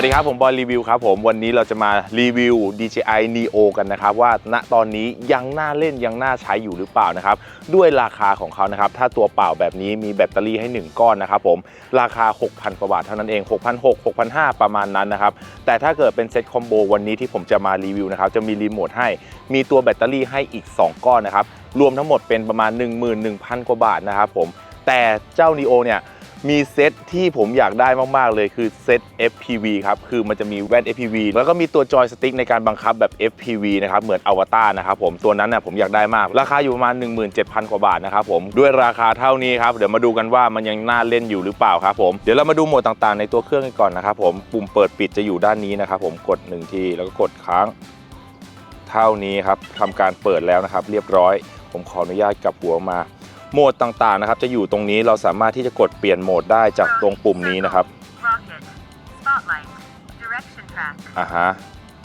วัสดีครับ ผมบอลรีวิวครับผมวันนี้เราจะมารีวิว DJI Neo กันนะครับ ว่าณตอนนี้ยังน่าเล่นยังน่าใช้อยู่หรือเปล่านะครับ ด้วยราคาของเขานะครับ ถ้าตัวเปล่าแบบนี้มีแบตเตอรี่ให้ 1 ก้อนนะครับผมราคา 6,000 กว่าบาทเท่านั้นเอง 6,600 6,500 ประมาณนั้นนะครับ แต่ถ้าเกิดเป็นเซ็ตคอมโบวันนี้ที่ผมจะมารีวิวนะครับจะมีรีโมทให้มีตัวแบตเตอรี่ให้อีก 2 ก้อนนะครับรวมทั้งหมดเป็นประมาณ 11,000 กว่าบาทนะครับผมแต่เจ้า Neo เนี่ย มีเซตที่ผมอยากได้มากๆเลยคือเซต FPV ครับ คือมันจะมีแว่น FPV แล้วก็มีตัวจอยสติ๊กในการบังคับแบบ FPV นะครับ เหมือนอวตารนะครับผมตัวนั้นน่ะผมอยากได้มาก ราคาอยู่ประมาณ 17,000 กว่าบาทนะครับผมด้วยราคาเท่านี้ครับ เดี๋ยวมาดูกันว่ามันยังน่าเล่นอยู่หรือเปล่าครับผมเดี๋ยวเรามาดูโหมดต่างๆ ในตัวเครื่องกันก่อนนะครับผมปุ่มเปิดปิดจะอยู่ด้านนี้นะครับผมกดหนึ่งทีแล้วก็กดค้างเท่านี้ครับทำการเปิดแล้วนะครับ เรียบร้อย ผมขออนุญาตกลับหัวมา โหมดต่างๆนะครับ จะอยู่ตรงนี้เราสามารถที่จะกดเปลี่ยนโหมดได้จากตรงปุ่มนี้นะครับ Rocket. Spotlight. Direction track. อ่าฮะ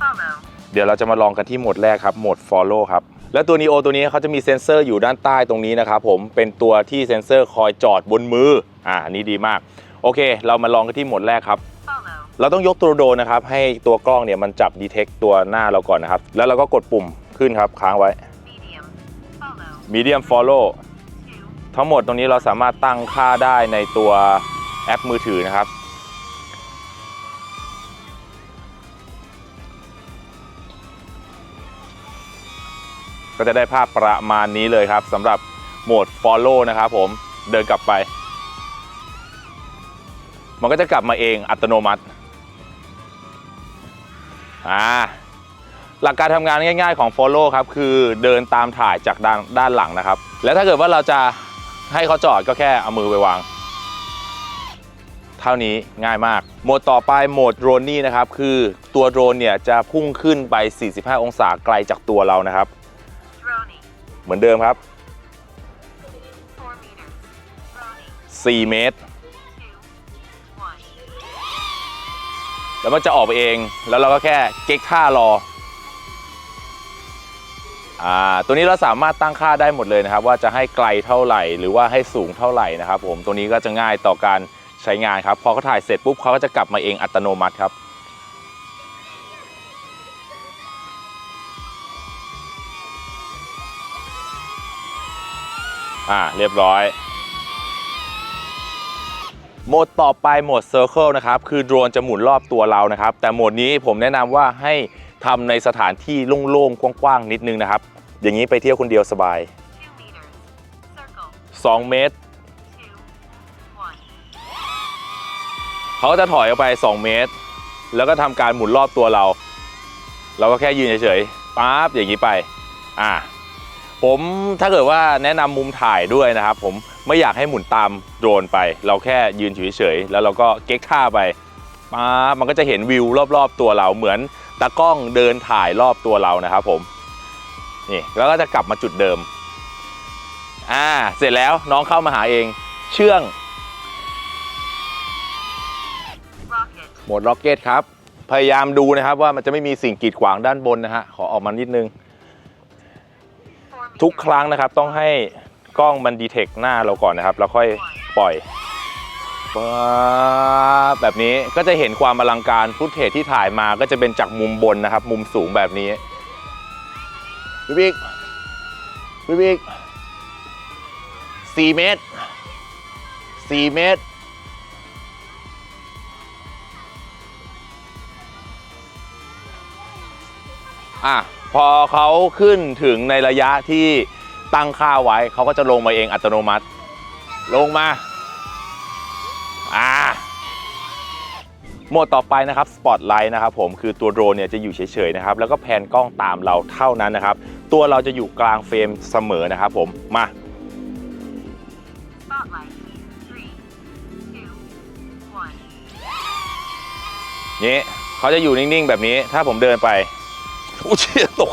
Follow. เดี๋ยวเราจะมาลองกันที่โหมดแรกครับ โหมด follow ครับ แล้วตัว Neo ตัวนี้เขาจะมีเซ็นเซอร์อยู่ด้านใต้ตรงนี้นะครับผม เป็นตัวที่เซ็นเซอร์คอยจอดบนมือ อ่าอันนี้ดีมาก โอเค เรามาลองกันที่โหมดแรกครับ Follow. เราต้องยกตัวโดรนนะครับ ให้ตัวกล้องเนี่ยมันจับดีเทคตัวหน้าเราก่อนนะครับ แล้วเราก็กดปุ่มขึ้นครับ ค้างไว้ Medium. Follow. medium follow 2. ทั้งหมดตรงนี้เราสามารถตั้งค่าได้ในตัวแอปมือถือนะครับ ก็จะได้ภาพประมาณนี้เลยครับสำหรับโหมด follow นะครับผมเดินกลับไป มันก็จะกลับมาเองอัตโนมัติอ่าหลักการทำงานง่ายๆของ follow ครับ คือเดินตามถ่ายจากด้านด้านหลังนะครับ แล้วถ้าเกิดว่าเราจะ ให้เขาจอดก็แค่เอามือไปวาง เท่านี้ง่ายมาก โหมดต่อไปโหมดโดรนนี่นะครับ คือตัวโดรนเนี่ยจะพุ่งขึ้นไป 45 องศาไกลจากตัวเรานะครับ Droning. เหมือนเดิมครับ4 meters. Droning. 4เมตร 2. 1. แล้วมันจะออกไปเอง แล้วเราก็แค่เก๊กท่ารออ่า ตัวนี้เราสามารถตั้งค่าได้หมดเลยนะครับ ว่าจะให้ไกลเท่าไหร่ หรือว่าให้สูงเท่าไหร่นะครับ ผมตัวนี้ก็จะง่ายต่อการใช้งานครับพอเขาถ่ายเสร็จปุ๊บเขาก็จะกลับมาเองอัตโนมัติครับอ่าเรียบร้อย โหมดต่อไปโหมด Circle นะครับ คือโดรนจะหมุนรอบตัวเรานะครับ แต่โหมดนี้ผมแนะนำว่าให้ทำในสถานที่โล่งๆ กว้างๆ นิดนึงนะครับ อย่างนี้ไปเที่ยวคนเดียวสบาย 2 เมตร เขาก็จะถอยออกไป 2 เมตร แล้วก็ทำการหมุนรอบตัวเรา เราก็แค่ยืนเฉยๆปั๊บอย่างนี้ไป อ่า ผมถ้าเกิดว่าแนะนำมุมถ่ายด้วยนะครับ ผมไม่อยากให้หมุนตามโดรนไป เราแค่ยืนเฉยๆแล้วเราก็เก๊กท่าไปปั๊บมันก็จะเห็นวิวรอบๆ ตัวเราเหมือนตากล้องเดินถ่ายรอบตัวเรานะครับ ผมนี่แล้วก็จะกลับมาจุดเดิมอ่าเสร็จแล้วน้องเข้ามาหาเอง เชื่องโหมดล็อกเก็ตครับ พยายามดูนะครับว่ามันจะไม่มีสิ่งกีดขวางด้านบนนะฮะขอออกมานิดนึง ทุกครั้งนะครับต้องให้กล้องมันดีเทคหน้าเราก่อนนะครับ แล้วค่อยปล่อยป๊บแบบนี้ก็จะเห็นความอลังการฟุตเทจที่ถ่ายมาก็จะเป็นจากมุมบนนะครับ มุมสูงแบบนี้พี่บิ๊กพี่บิ๊กสี่เมตรสี่เมตรอะ พอเขาขึ้นถึงในระยะที่ตั้งค่าไว้เขาก็จะลงมาเองอัตโนมัติ ลงมาอ่าโหมดต่อไปนะครับสปอตไลท์นะครับผมคือตัวโดรนเนี่ยจะอยู่เฉยๆนะครับแล้วก็แพนกล้องตามเราเท่านั้นนะครับ ตัวเราจะอยู่กลางเฟรมเสมอนะครับผมมา Spotlight. 3. 2. 1. นี้เขาจะอยู่นิ่งๆแบบนี้ถ้าผมเดินไป อุ้ยเชี่ยตก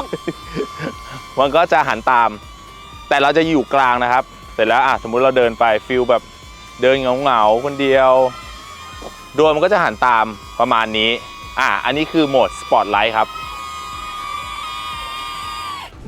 มันก็จะหันตาม แต่เราจะอยู่กลางนะครับ เสร็จแล้วอะสมมุติเราเดินไปฟิลแบบเดินเหงาๆคนเดียวโดรนมันก็จะหันตามประมาณนี้ อะอันนี้คือโหมดสปอตไลท์ครับ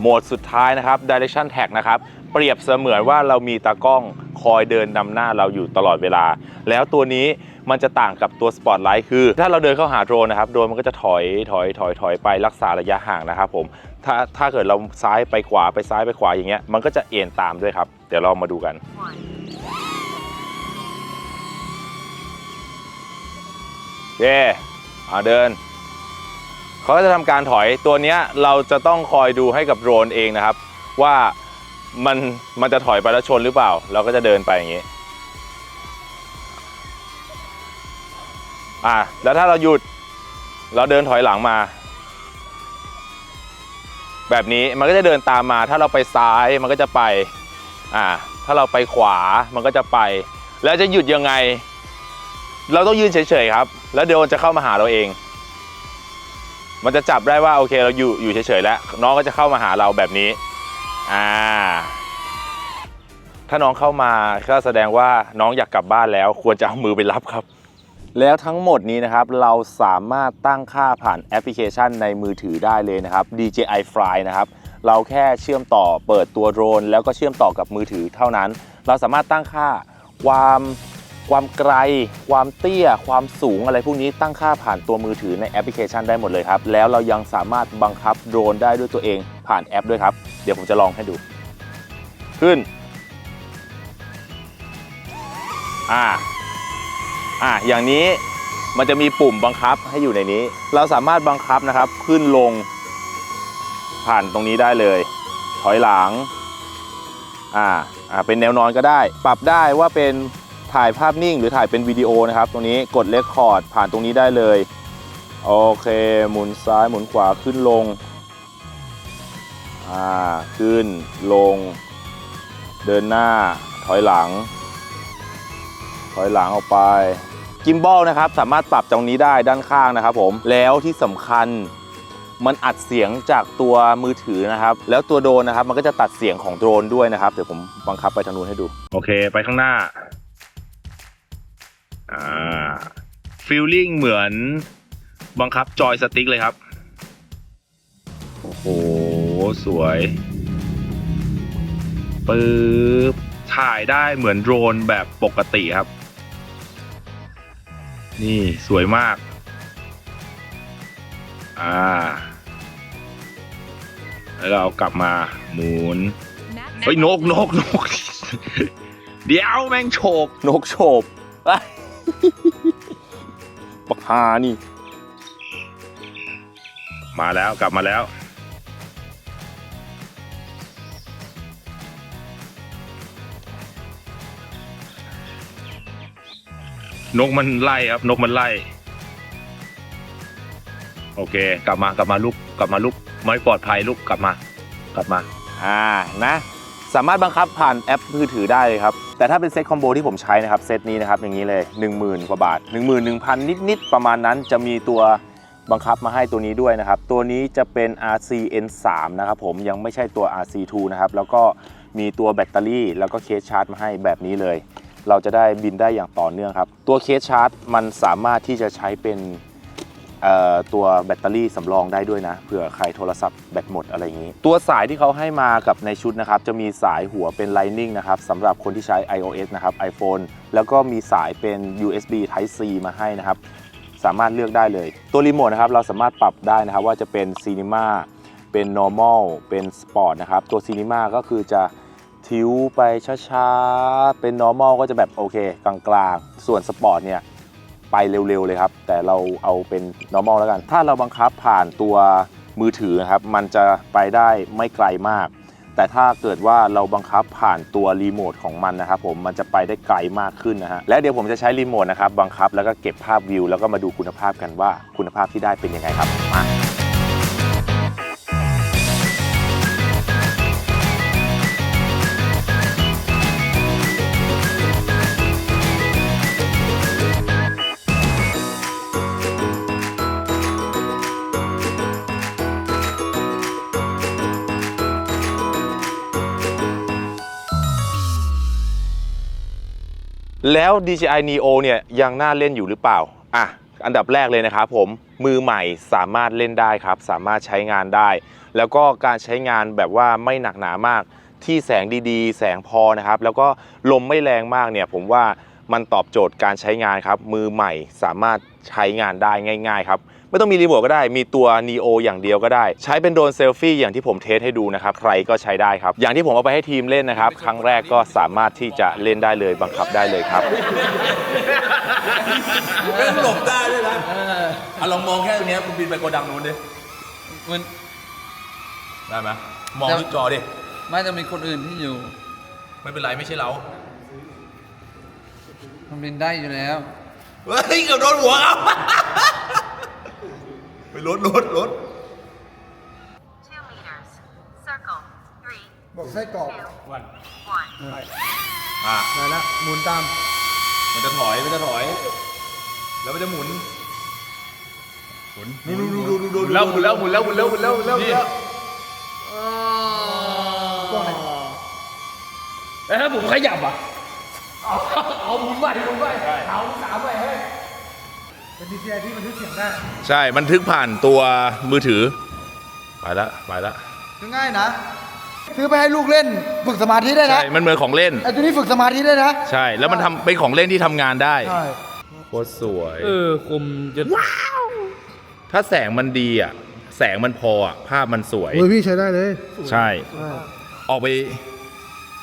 โหมดสุดท้ายนะครับ Direction Tag นะครับ เปรียบเสมือนว่าเรามีตากล้อง คอยเดินนำหน้าเราอยู่ตลอดเวลา แล้วตัวนี้มันจะต่างกับตัวสปอตไลท์คือ ถ้าเราเดินเข้าหาโดรนนะครับโดรนมันก็จะถอยถอยถอยถอยไปรักษาระยะห่างนะครับผมถ้าถ้าเกิดเราซ้ายไปขวาไปซ้ายไปขวาอย่างเงี้ยมันก็จะเอ็นตามด้วยครับ เดี๋ยวเรามาดูกัน One. โอเคอ่าเดินเขาก็จะทำการถอยตัวเนี้ยเราจะต้องคอยดูให้กับโดรนเองนะครับ ว่า มันมันจะถอยไปแล้วชนหรือเปล่า เราก็จะเดินไปอย่างนี้อ่าแล้วถ้าเราหยุดเราเดินถอยหลังมา แบบนี้มันก็จะเดินตามมา ถ้าเราไปซ้ายมันก็จะไปอ่าถ้าเราไปขวามันก็จะไป แล้วจะหยุดยังไง เราต้องยืนเฉยๆครับ แล้วเดี๋ยวมันจะเข้ามาหาเราเอง มันจะจับได้ว่าโอเคเราอยู่อยู่เฉยๆแล้วน้องก็จะเข้ามาหาเราแบบนี้ อ่า ถ้าน้องเข้ามาก็แสดงว่าน้องอยากกลับบ้านแล้ว ควรจะเอามือไปรับครับ แล้วทั้งหมดนี้นะครับ เราสามารถตั้งค่าผ่านแอปพลิเคชันในมือถือได้เลยนะครับ DJI Fly นะครับ เราแค่เชื่อมต่อเปิดตัวโดรน แล้วก็เชื่อมต่อกับมือถือเท่านั้น เราสามารถตั้งค่าความความไกล ความเตี้ย ความสูงอะไรพวกนี้ตั้งค่าผ่านตัวมือถือในแอปพลิเคชันได้หมดเลยครับ แล้วเรายังสามารถบังคับโดรนได้ด้วยตัวเอง ผ่านแอปด้วยครับ เดี๋ยวผมจะลองให้ดู ขึ้น อ่า อะอย่างนี้มันจะมีปุ่มบังคับให้อยู่ในนี้ เราสามารถบังคับนะครับ ขึ้นลง ผ่านตรงนี้ได้เลย ถอยหลัง อ่า อ่า เป็นแนวนอนก็ได้ ปรับได้ว่าเป็นถ่ายภาพนิ่งหรือถ่ายเป็นวิดีโอนะครับ ตรงนี้กดเลคคอร์ดผ่านตรงนี้ได้เลย โอเค หมุนซ้ายหมุนขวาขึ้นลง อ่าขึ้นลง เดินหน้าถอยหลัง ถอยหลังออกไปกิมบอลนะครับสามารถปรับตรงนี้ได้ด้านข้างนะครับผมแล้วที่สำคัญมันอัดเสียงจากตัวมือถือนะครับ แล้วตัวโดรนนะครับ มันก็จะตัดเสียงของโดรนด้วยนะครับ เดี๋ยวผมบังคับไปทางนู้นให้ดู โอเค ไปข้างหน้าอ่าฟีลลิ่งเหมือนบังคับจอยสติ๊กเลยครับ โอ้โห สวยปึ๊บถ่ายได้เหมือนโดรนแบบปกติครับ นี่สวยมาก อ่า แล้วเราเอากลับมาหมุนเฮ้ยนกนกนก เดี๋ยวแม่งโฉบนกโฉบเอ้ยปักฮานี่ มาแล้วกลับมาแล้ว นกมันไล่ครับ นกมันไล่ โอเค กลับมากลับมาลูกกลับมาลูกไม่ปลอดภัยลูกกลับมา กลับมา อ่านะสามารถบังคับผ่านแอปมือถือได้เลยครับ แต่ถ้าเป็นเซตคอมโบที่ผมใช้นะครับ เซตนี้นะครับ อย่างนี้เลย 10,000 กว่าบาท 11,000 นิด ๆ ประมาณนั้นจะมีตัวบังคับมาให้ตัวนี้ด้วยนะครับ ตัวนี้จะเป็น RCN3 นะครับผมยังไม่ใช่ตัว RC2 นะครับ แล้วก็มีตัวแบตเตอรี่ แล้วก็เคสชาร์จมาให้แบบนี้เลย เราจะได้บินได้อย่างต่อเนื่องครับ ตัวเคสชาร์จมันสามารถที่จะใช้เป็นตัวแบตเตอรี่สำรองได้ด้วยนะเผื่อใครโทรศัพท์แบตหมดอะไรอย่างนี้ ตัวสายที่เขาให้มากับในชุดนะครับ จะมีสายหัวเป็น Lightning นะครับสำหรับคนที่ใช้ iOS นะครับ iPhone แล้วก็มีสายเป็น USB Type C มาให้นะครับ สามารถเลือกได้เลย ตัวรีโมทนะครับ เราสามารถปรับได้นะครับ ว่าจะเป็น Cinema เป็น Normal เป็น Sport นะครับ ตัว Cinema ก็คือจะ ทิวไปช้าๆ เป็น Normal ก็จะแบบโอเค กลางๆ ส่วน Sport เนี่ย ไปเร็วๆเลยครับ แต่เราเอาเป็น normal แล้วกัน ถ้าเราบังคับผ่านตัวมือถือนะครับ มันจะไปได้ไม่ไกลมาก แต่ถ้าเกิดว่าเราบังคับผ่านตัวรีโมทของมันนะครับผมมันจะไปได้ไกลมากขึ้นนะฮะและเดี๋ยวผมจะใช้รีโมทนะครับบังคับแล้วก็เก็บภาพวิว แล้วก็มาดูคุณภาพกันว่าคุณภาพที่ได้เป็นยังไงครับมา แล้ว DJI Neo เนี่ยยังน่าเล่นอยู่หรือเปล่าอะอันดับแรกเลยนะครับผมมือใหม่สามารถเล่นได้ครับ สามารถใช้งานได้ แล้วก็การใช้งานแบบว่าไม่หนักหนามากที่แสงดีๆ แสงพอนะครับ แล้วก็ลมไม่แรงมากเนี่ยผมว่า มันตอบโจทย์การใช้งานครับ มือใหม่สามารถใช้งานได้ง่ายๆครับ ไม่ต้องมีรีโมทก็ได้ มีตัว Neo อย่างเดียวก็ได้ ใช้เป็นโดรนเซลฟี่อย่างที่ผมเทสให้ดูนะครับ ใครก็ใช้ได้ครับ อย่างที่ผมเอาไปให้ทีมเล่นนะครับ ครั้งแรกก็สามารถที่จะเล่นได้เลยบังคับได้เลยครับเล่นหลบได้ด้วยนะอะลองมองแค่ตรงนี้คุณบินไปโกดังนู้นดิมันได้ไหมมองที่จอดิไม่จะมีคนอื่นที่อยู่ ไม่เป็นไรไม่ใช่เรา มันบินได้อยู่แล้ว เฮ้ยเกือบโดนหัวเอาไปรถรถรถ Two meters. Circle. Three, บอกไส้กรอก two, one. อะ มาแล้วหมุนตาม มันจะถอย มันจะถอย แล้วมันจะหมุน หมุนดูดูดูดูดูดูแล้วหมุนแล้วหมุนแล้วหมุนแล้วหมุนแล้วหมุนแล้วหมุนแล้วกล้องไหนแต่ถ้าผมขยับอะ เอาเอาหมุนใหม่หมุนใหม่เอาสามใหม่ให้เป็นดีเจที่บันทึกเสียงได้ ใช่ บันทึกผ่านตัวมือถือ ไปละไปละคือง่ายนะ ซื้อไปให้ลูกเล่นฝึกสมาธิได้ใช่นะมันเหมือนของเล่น ไอ้ตัวนี้ฝึกสมาธิได้นะ ใช่ แล้วมันทำเป็นของเล่นที่ทำงานได้ ใช่ โคตรสวย เออคมจะถ้าแสงมันดีอะ แสงมันพออะ ภาพมันสวยโอ้ยพี่ใช้ได้เลย ใช่ ออกไป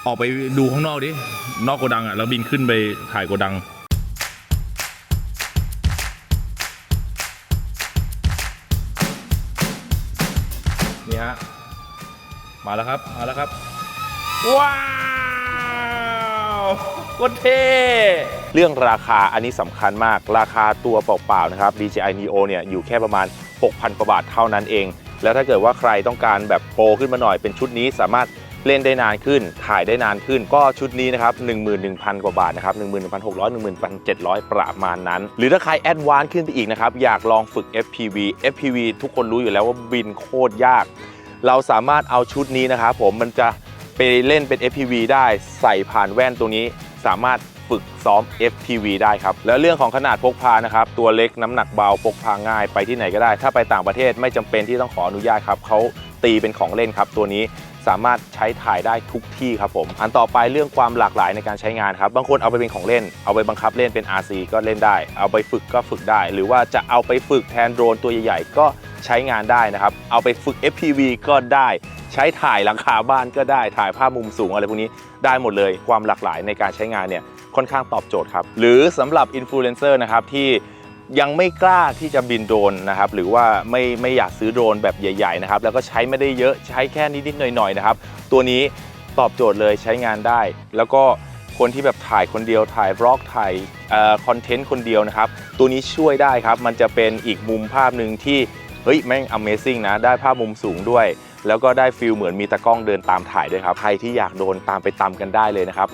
ออกไปดูข้างนอกดิ นอกโกดังอะแล้วบินขึ้นไปถ่ายโกดัง นี่ฮะ มาแล้วครับ มาแล้วครับ ว้าวโคตรเท่เรื่องราคาอันนี้สำคัญมาก ราคาตัวเปล่าๆนะครับ DJI Neo เนี่ยอยู่แค่ประมาณ 6,000กว่าบาทเท่านั้นเอง แล้วถ้าเกิดว่าใครต้องการแบบโปรขึ้นมาหน่อยเป็นชุดนี้สามารถ เล่นได้นานขึ้น ถ่ายได้นานขึ้น ก็ชุดนี้นะครับ11,000 กว่าบาทนะครับ11,600 11,700 ประมาณนั้น หรือถ้าใครแอดวานขึ้นไปอีกนะครับ อยากลองฝึก FPV FPV ทุกคนรู้อยู่แล้วว่าบินโคตรยาก เราสามารถเอาชุดนี้นะครับผมมันจะไปเล่นเป็น FPV ได้ใส่ผ่านแว่นตัวนี้สามารถฝึกซ้อม FPV ได้ครับ แล้วเรื่องของขนาดพกพานะครับ ตัวเล็กน้ำหนักเบาพกพาง่ายไปที่ไหนก็ได้ ถ้าไปต่างประเทศไม่จำเป็นที่ต้องขออนุญาตครับเขาตีเป็นของเล่นครับตัวนี้ สามารถใช้ถ่ายได้ทุกที่ครับผม อันต่อไปเรื่องความหลากหลายในการใช้งานครับ บางคนเอาไปเป็นของเล่น เอาไปบังคับเล่นเป็น RC ก็เล่นได้ เอาไปฝึกก็ฝึกได้ หรือว่าจะเอาไปฝึกแทนโดรนตัวใหญ่ๆก็ใช้งานได้นะครับ เอาไปฝึก FPV ก็ได้ ใช้ถ่ายหลังคาบ้านก็ได้ ถ่ายภาพมุมสูงอะไรพวกนี้ได้หมดเลย ความหลากหลายในการใช้งานเนี่ยค่อนข้างตอบโจทย์ครับ หรือสำหรับอินฟลูเอนเซอร์นะครับที่ ยังไม่กล้าที่จะบินโดรนนะครับหรือว่าไม่ไม่อยากซื้อโดรนแบบใหญ่ๆนะครับแล้วก็ใช้ไม่ได้เยอะใช้แค่นิดๆหน่อยๆนะครับตัวนี้ตอบโจทย์เลยใช้งานได้ แล้วก็คนที่แบบถ่ายคนเดียวถ่ายบล็อกถ่ายคอนเทนต์คนเดียวนะครับ ตัวนี้ช่วยได้ครับ มันจะเป็นอีกมุมภาพหนึ่งที่เฮ้ยแม่ง Amazing นะ ได้ภาพมุมสูงด้วย แล้วก็ได้ฟิลเหมือนมีตากล้องเดินตามถ่ายด้วยครับ ใครที่อยากโดนตามไปตามกันได้เลยนะครับ